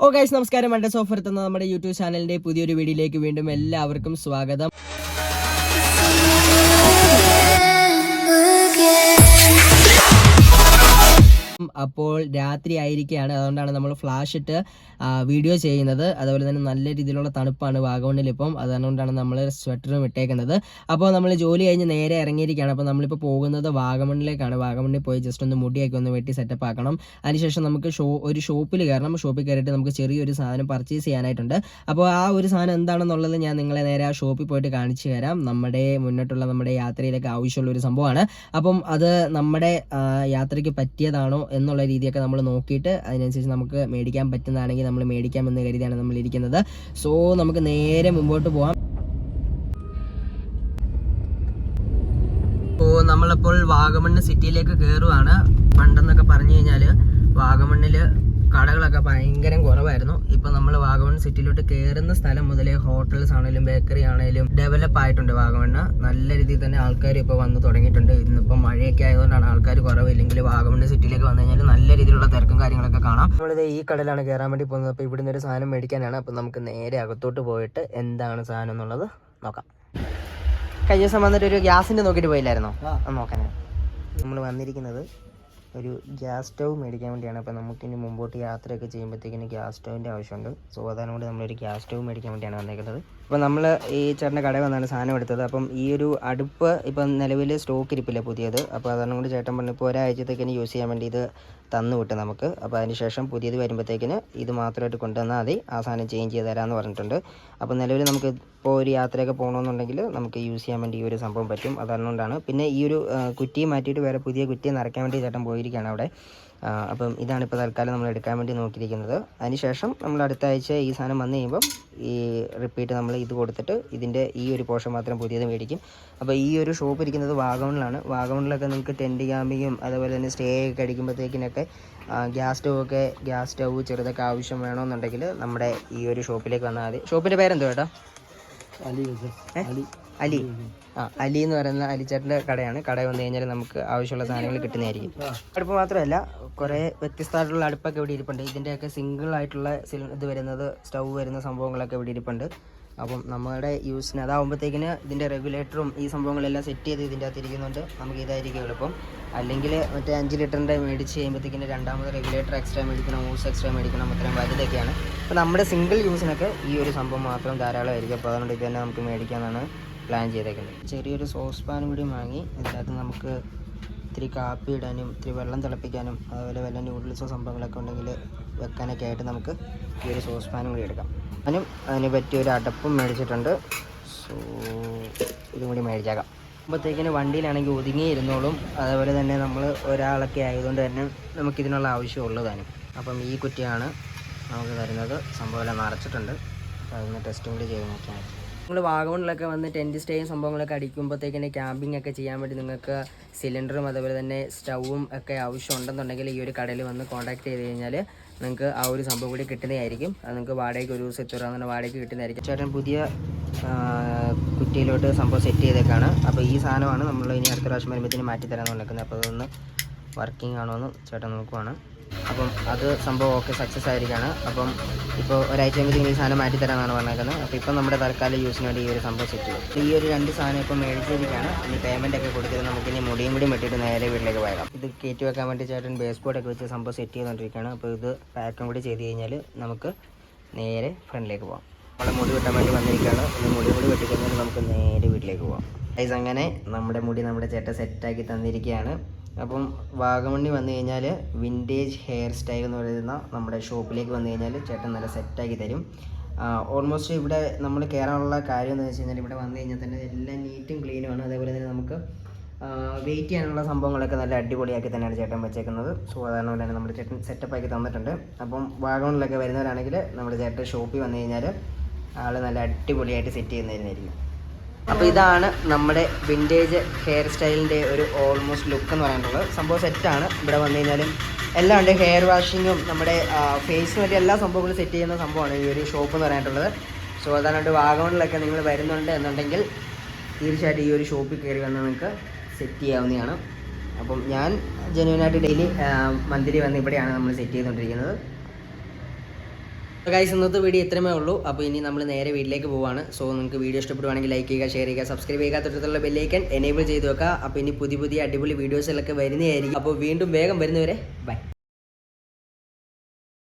ഓ guys നമസ്കാരം. മണ്ടേ offer എത്തുന്ന നമ്മുടെ യൂട്യൂബ് ചാനലിന്റെ പുതിയൊരു വീഡിയോയിലേക്ക് വീണ്ടും എല്ലാവർക്കും സ്വാഗതം. അപ്പോൾ രാത്രി ആയിരിക്കുകയാണ്. അതുകൊണ്ടാണ് നമ്മൾ ഫ്ലാഷ് ഇട്ട് വീഡിയോ ചെയ്യുന്നത്. അതുപോലെ തന്നെ നല്ല രീതിയിലുള്ള തണുപ്പാണ് വാഗമണ്ണിൽ ഇപ്പം. അതുകൊണ്ടാണ് നമ്മൾ സ്വെറ്ററും ഇട്ടേക്കുന്നത്. അപ്പോൾ നമ്മൾ ജോലി കഴിഞ്ഞ് നേരെ ഇറങ്ങിയിരിക്കുകയാണ്. അപ്പോൾ നമ്മളിപ്പോൾ പോകുന്നത് വാഗമണ്ണിലേക്കാണ്. വാഗമണ്ണിൽ പോയി ജസ്റ്റ് ഒന്ന് മുടിയൊക്കെ ഒന്ന് വെട്ടി സെറ്റപ്പ് ആക്കണം. അതിനുശേഷം നമുക്ക് ഷോ ഒരു ഷോപ്പിൽ കയറണം. ഷോപ്പിൽ കയറിയിട്ട് നമുക്ക് ചെറിയൊരു സാധനം പർച്ചേസ് ചെയ്യാനായിട്ടുണ്ട്. അപ്പോൾ ആ ഒരു സാധനം എന്താണെന്നുള്ളത് ഞാൻ നിങ്ങളെ നേരെ ആ ഷോപ്പിൽ പോയിട്ട് കാണിച്ചു തരാം. നമ്മുടെ മുന്നോട്ടുള്ള നമ്മുടെ യാത്രയിലേക്ക് ആവശ്യമുള്ള ഒരു സംഭവമാണ്. അപ്പം അത് നമ്മുടെ യാത്രയ്ക്ക് പറ്റിയതാണോ എന്നുള്ള രീതിയൊക്കെ നമ്മൾ നോക്കിയിട്ട് അതിനനുസരിച്ച് നമുക്ക് മേടിക്കാൻ പറ്റുന്നതാണെങ്കിൽ നമ്മൾ മേടിക്കാമെന്ന് കരുതിയാണ് നമ്മൾ ഇരിക്കുന്നത്. സോ നമുക്ക് നേരെ മുമ്പോട്ട് പോവാം. ഇപ്പോൾ നമ്മളിപ്പോൾ വാഗമണ്ണ് സിറ്റിയിലേക്ക് കയറുവാണ് പണ്ടെന്നൊക്കെ പറഞ്ഞു കഴിഞ്ഞാൽ വാഗമണ്ണിൽ കടകളൊക്കെ ഭയങ്കര കുറവായിരുന്നു. ഇപ്പം നമ്മൾ വാഗമൺ സിറ്റിയിലോട്ട് കയറുന്ന സ്ഥലം മുതലേ ഹോട്ടൽസ് ആണെങ്കിലും ബേക്കറി ആണെങ്കിലും ഡെവലപ്പ് ആയിട്ടുണ്ട് വാഗമണ്ണ്. നല്ല രീതിയിൽ തന്നെ ആൾക്കാർ ഇപ്പോൾ വന്ന് തുടങ്ങിയിട്ടുണ്ട്. മഴയൊക്കെ ആയതുകൊണ്ടാണ് ആൾക്കാർ കുറവില്ലെങ്കിൽ വാഗമണ് സിറ്റിയിലേക്ക് വന്നു കഴിഞ്ഞാൽ നല്ല രീതിയിലുള്ള തിരക്കും കാര്യങ്ങളൊക്കെ കാണാം. നമ്മളിത് ഈ കടലാണ് കയറാൻ വേണ്ടി പോകുന്നത്. അപ്പോൾ ഇവിടുന്ന് ഒരു സാധനം മേടിക്കാനാണ്. അപ്പോൾ നമുക്ക് നേരെ അകത്തോട്ട് പോയിട്ട് എന്താണ് സാധനം എന്നുള്ളത് നോക്കാം. കഴിഞ്ഞ ദിവസം വന്നിട്ട് ഒരു ഗ്യാസിന്റെ നോക്കിയിട്ട് പോയില്ലായിരുന്നോ? നോക്കാനാണ്. നമ്മൾ വന്നിരിക്കുന്നത് ഒരു ഗ്യാസ് സ്റ്റൗ മേടിക്കാൻ വേണ്ടിയാണ്. അപ്പോൾ നമുക്കിനി മുമ്പോട്ട് യാത്രയൊക്കെ ചെയ്യുമ്പോഴത്തേക്കിന് ഗ്യാസ് സ്റ്റൗവിന്റെ ആവശ്യമുണ്ട്. സോ അതാണ് കൂടി നമ്മളൊരു ഗ്യാസ് സ്റ്റൗ മേടിക്കാൻ വേണ്ടിയാണ് വന്നേക്കുന്നത്. അപ്പോൾ നമ്മൾ ഈ ചേട്ടന്റെ കടയിൽ വന്നാണ് സാധനം എടുത്തത്. അപ്പം ഈ ഒരു അടുപ്പ് ഇപ്പം നിലവിൽ സ്റ്റോക്ക് ഇരിപ്പില്ല പുതിയത്. അപ്പോൾ അതാണ് കൂടി ചേട്ടൻ പറഞ്ഞു ഇപ്പോൾ ഒരാഴ്ചത്തേക്കിന് യൂസ് ചെയ്യാൻ വേണ്ടി ഇത് തന്നു വിട്ടു നമുക്ക്. അപ്പോൾ അതിന് ശേഷം പുതിയത് വരുമ്പോഴത്തേക്കിന് ഇത് മാത്രമായിട്ട് കൊണ്ടുവന്നാൽ മതി. ആ സാധനം ചേഞ്ച് ചെയ്ത് തരാമെന്ന് പറഞ്ഞിട്ടുണ്ട്. അപ്പോൾ നിലവിൽ നമുക്ക് ഇപ്പോൾ ഒരു യാത്രയൊക്കെ പോകണമെന്നുണ്ടെങ്കിൽ നമുക്ക് യൂസ് ചെയ്യാൻ വേണ്ടി ഈ ഒരു സംഭവം പറ്റും. അതുകൊണ്ടാണ് പിന്നെ ഈ ഒരു കുറ്റി മാറ്റിയിട്ട് വേറെ പുതിയ കുറ്റി നിറയ്ക്കാൻ വേണ്ടി ചേട്ടൻ പോയിരിക്കുകയാണ് അവിടെ. അപ്പം ഇതാണ് ഇപ്പോൾ തൽക്കാലം നമ്മൾ എടുക്കാൻ വേണ്ടി നോക്കിയിരിക്കുന്നത്. അതിനുശേഷം നമ്മൾ അടുത്ത ആഴ്ച ഈ സാധനം വന്നു കഴിയുമ്പം ഈ റിപ്പീറ്റ് നമ്മൾ ഇത് കൊടുത്തിട്ട് ഇതിന്റെ ഈ ഒരു പോർഷൻ മാത്രം പുതിയത് മേടിക്കും. അപ്പോൾ ഈ ഒരു ഷോപ്പ് ഇരിക്കുന്നത് വാഗമണിലാണ്. വാഗമണിലൊക്കെ നിങ്ങൾക്ക് ടെന്റ് ക്യാമ്പിങ്ങും അതുപോലെ തന്നെ സ്റ്റേ ഒക്കെ അടിക്കുമ്പോഴത്തേക്കിനൊക്കെ ഗ്യാസ് സ്റ്റവ് ഒക്കെ ഗ്യാസ് സ്റ്റവ് ചെറുതൊക്കെ ആവശ്യം വേണമെന്നുണ്ടെങ്കിൽ നമ്മുടെ ഈ ഒരു ഷോപ്പിലേക്ക് വന്നാൽ മതി. ഷോപ്പിന്റെ പേരെന്തോ ചേട്ടാ? അലി ആ അലി എന്ന് പറയുന്ന അലിച്ചേട്ടന്റെ കടയാണ്. കട വന്നു കഴിഞ്ഞാൽ നമുക്ക് ആവശ്യമുള്ള സാധനങ്ങൾ കിട്ടുന്നതായിരിക്കും. അടുപ്പ് മാത്രമല്ല കുറേ വ്യത്യസ്തമായിട്ടുള്ള അടുപ്പൊക്കെ ഇവിടെ ഇരിപ്പുണ്ട്. ഇതിന്റെയൊക്കെ സിംഗിൾ ആയിട്ടുള്ള സിലി- ഇത് വരുന്നത് സ്റ്റൗ വരുന്ന സംഭവങ്ങളൊക്കെ ഇവിടെ ഇരിപ്പുണ്ട്. അപ്പം നമ്മുടെ യൂസിന് അതാവുമ്പോഴത്തേക്കിന് ഇതിന്റെ റെഗുലേറ്ററും ഈ സംഭവങ്ങളെല്ലാം സെറ്റ് ചെയ്ത് ഇതിന്റെ അകത്ത് ഇരിക്കുന്നുണ്ട്. നമുക്ക് ഇതായിരിക്കും എളുപ്പം. അല്ലെങ്കിൽ മറ്റേ അഞ്ച് ലിറ്ററിന്റെ മേടിച്ച് കഴിയുമ്പോഴത്തേക്കിന് രണ്ടാമത് റെഗുലേറ്റർ എക്സ്ട്രാ മേടിക്കണം ഊസ് എക്സ്ട്രാ മേടിക്കണം അത്രയും വലുതൊക്കെയാണ്. അപ്പോൾ നമ്മുടെ സിംഗിൾ യൂസിനൊക്കെ ഈ ഒരു സംഭവം മാത്രം ധാരാളമായിരിക്കും അപ്പോൾ അതുകൊണ്ട് ഇത് തന്നെ നമുക്ക് മേടിക്കാമെന്നാണ് പ്ലാൻ ചെയ്തേക്കുന്നത്. ചെറിയൊരു സോസ് പാനും കൂടി വാങ്ങി ഇതിനകത്ത് നമുക്ക് ഇത്തിരി കാപ്പി ഇടാനും ഇത്തിരി വെള്ളം തിളപ്പിക്കാനും അതുപോലെ വല്ല നൂഡിൽസോ സംഭവങ്ങളൊക്കെ ഉണ്ടെങ്കിൽ വെക്കാനൊക്കെ ആയിട്ട് നമുക്ക് ഈ ഒരു സോസ് പാനും കൂടി എടുക്കാം. അതിനും അതിന് പറ്റിയ ഒരു അടപ്പും മേടിച്ചിട്ടുണ്ട്. സോ ഇതും കൂടി മേടിച്ചേക്കാം. അപ്പോഴത്തേക്കിന് വണ്ടിയിലാണെങ്കിൽ ഒതുങ്ങി ഇരുന്നോളും. അതേപോലെ തന്നെ നമ്മൾ ഒരാളൊക്കെ ആയതുകൊണ്ട് തന്നെ നമുക്കിതിനുള്ള ഉള്ളതാണ്. അപ്പം ഈ കുറ്റിയാണ് നമുക്ക് തരുന്നത്. സംഭവം എല്ലാം നിറച്ചിട്ടുണ്ട്. അപ്പോൾ അതിന് ടെസ്റ്റും കൂടി ചെയ്ത് നോക്കിയാൽ നിങ്ങൾ വാഗമണിലൊക്കെ വന്ന് ടെന്റ് സ്റ്റേയും സംഭവങ്ങളൊക്കെ അടിക്കുമ്പോഴത്തേക്കിന് ക്യാമ്പിംഗ് ഒക്കെ ചെയ്യാൻ വേണ്ടി നിങ്ങൾക്ക് സിലിണ്ടറും അതുപോലെ തന്നെ സ്റ്റൗവും ഒക്കെ ആവശ്യം ഉണ്ടെന്നുണ്ടെങ്കിൽ ഈ ഒരു കടയിൽ വന്ന് കോൺടാക്ട് ചെയ്ത് കഴിഞ്ഞാൽ നിങ്ങൾക്ക് ആ ഒരു സംഭവം കൂടി കിട്ടുന്നതായിരിക്കും. അത് നിങ്ങൾക്ക് വാടകയ്ക്ക് ഒരു ദിവസം എത്ര രൂപ വാടകയ്ക്ക് കിട്ടുന്നതായിരിക്കും. ചേട്ടൻ പുതിയ കുറ്റിയിലോട്ട് സംഭവം സെറ്റ് ചെയ്തേക്കാണ്. അപ്പോൾ ഈ സാധനമാണ് നമ്മൾ ഇനി അടുത്ത പ്രാവശ്യം വരുമ്പോഴത്തേന് മാറ്റി തരാൻ പറഞ്ഞേക്കുന്നത് അപ്പോൾ അതൊന്ന് വർക്കിംഗ് ആണോ എന്ന് ചേട്ടൻ നോക്കുവാണ്. അപ്പം അത് സംഭവം ഒക്കെ സക്സസ് ആയിരിക്കുകയാണ് അപ്പം ഇപ്പോൾ ഒരാഴ്ച കഴിയുമ്പോഴത്തേക്കും ഈ സാധനം മാറ്റി തരാമെന്നാണ് പറഞ്ഞേക്കുന്നത് അപ്പോൾ ഇപ്പം നമ്മുടെ തൽക്കാലം യൂസിന് വേണ്ടി ഈ ഒരു സംഭവം സെറ്റ് ചെയ്യും ഈ ഒരു രണ്ട് സാധനം ഇപ്പം മേടിച്ചിരിക്കുകയാണ്. ഇനി പേയ്മെന്റ് ഒക്കെ കൊടുത്തിട്ട് നമുക്ക് ഇനി മുടിയും കൂടി വെട്ടിയിട്ട് നേരെ വീട്ടിലേക്ക് പോയാം ഇത് കയറ്റി വെക്കാൻ വേണ്ടി ചേട്ടൻ ബേസ് ബോർഡൊക്കെ വെച്ച് സംഭവം സെറ്റ് ചെയ്തുകൊണ്ടിരിക്കുകയാണ്. അപ്പോൾ ഇത് പാക്കും കൂടി ചെയ്ത് കഴിഞ്ഞാൽ നമുക്ക് നേരെ ഫ്രണ്ടിലേക്ക് പോകാം നമ്മളെ മുടി വെട്ടാൻ വേണ്ടി വന്നിരിക്കുകയാണ്. ഇനി മുടി കൂടി വെട്ടിക്കഴിഞ്ഞാൽ നമുക്ക് നേരെ വീട്ടിലേക്ക് പോകാം അങ്ങനെ നമ്മുടെ മുടി നമ്മുടെ ചേട്ടൻ സെറ്റാക്കി തന്നിരിക്കുകയാണ്. അപ്പം വാഗമണ്ണി വന്നു കഴിഞ്ഞാൽ വിന്റേജ് ഹെയർ സ്റ്റൈൽ എന്ന് പറയുന്ന നമ്മുടെ ഷോപ്പിലേക്ക് വന്നു കഴിഞ്ഞാൽ ചേട്ടൻ നല്ല സെറ്റാക്കി തരും. ഓൾമോസ്റ്റ് ഇവിടെ നമ്മൾ കയറാനുള്ള കാര്യം എന്ന് വെച്ച് കഴിഞ്ഞാൽ ഇവിടെ വന്നു കഴിഞ്ഞാൽ തന്നെ എല്ലാം നീറ്റും ക്ലീനുമാണ് അതേപോലെ തന്നെ നമുക്ക് വെയിറ്റ് ചെയ്യാനുള്ള സംഭവങ്ങളൊക്കെ നല്ല അടിപൊളിയാക്കി തന്നെയാണ് ചേട്ടൻ വെച്ചേക്കുന്നത്. സോ അതാണ് പോലെ നമ്മുടെ ചേട്ടൻ സെറ്റപ്പ് ആക്കി തന്നിട്ടുണ്ട്. അപ്പം വാഗമണിലൊക്കെ വരുന്നവരാണെങ്കിൽ നമ്മുടെ ചേട്ടൻ ഷോപ്പിൽ വന്നു കഴിഞ്ഞാൽ ആൾ നല്ല അടിപൊളിയായിട്ട് സെറ്റ് ചെയ്യുന്നതായിരിക്കും. അപ്പോൾ ഇതാണ് നമ്മുടെ വിന്റേജ് ഹെയർ സ്റ്റൈലിന്റെ ഒരു ഓൾമോസ്റ്റ് ലുക്ക് എന്ന് പറയുന്നത് സംഭവം സെറ്റാണ് ഇവിടെ വന്നു കഴിഞ്ഞാലും എല്ലാം ഉണ്ട്. ഹെയർ വാഷിങ്ങും നമ്മുടെ ഫേസ് വേണ്ടി എല്ലാ സംഭവങ്ങളും സെറ്റ് ചെയ്യുന്ന സംഭവമാണ് ഈ ഒരു ഷോപ്പ് എന്ന് പറയാനുള്ളത്. സോ അതാണ് വാഗമണിലൊക്കെ നിങ്ങൾ വരുന്നുണ്ട് എന്നുണ്ടെങ്കിൽ തീർച്ചയായിട്ടും ഈ ഒരു ഷോപ്പിൽ കയറി വന്ന് നിങ്ങൾക്ക് സെറ്റ് ചെയ്യാവുന്നതാണ്. അപ്പം ഞാൻ ജെന്യൂനായിട്ട് ഡെയിലി മന്ത്ലി വന്ന് ഇവിടെയാണ് നമ്മൾ സെറ്റ് ചെയ്തുകൊണ്ടിരിക്കുന്നത്. ഗൈസ് ഇന്നത്തെ വീഡിയോ ഇത്രമേ ഉള്ളൂ. അപ്പോൾ ഇനി നമ്മൾ നേരെ വീട്ടിലേക്ക് പോവാണ്. സോ നിങ്ങൾക്ക് വീഡിയോ ഇഷ്ടപ്പെടുവാണെങ്കിൽ ലൈക്ക് ചെയ്യുക ഷെയർ ചെയ്യുക സബ്സ്ക്രൈബ് ചെയ്യുക തൊട്ടുള്ള ബെല്ലൈക്കൻ എനേബിൾ ചെയ്ത് വെക്കുക. അപ്പോൾ ഇനി പുതിയ പുതിയ അടിപൊളി വീഡിയോസിലൊക്കെ വരുന്നതായിരിക്കും. അപ്പോൾ വീണ്ടും വേഗം വരുന്നവരെ ബൈ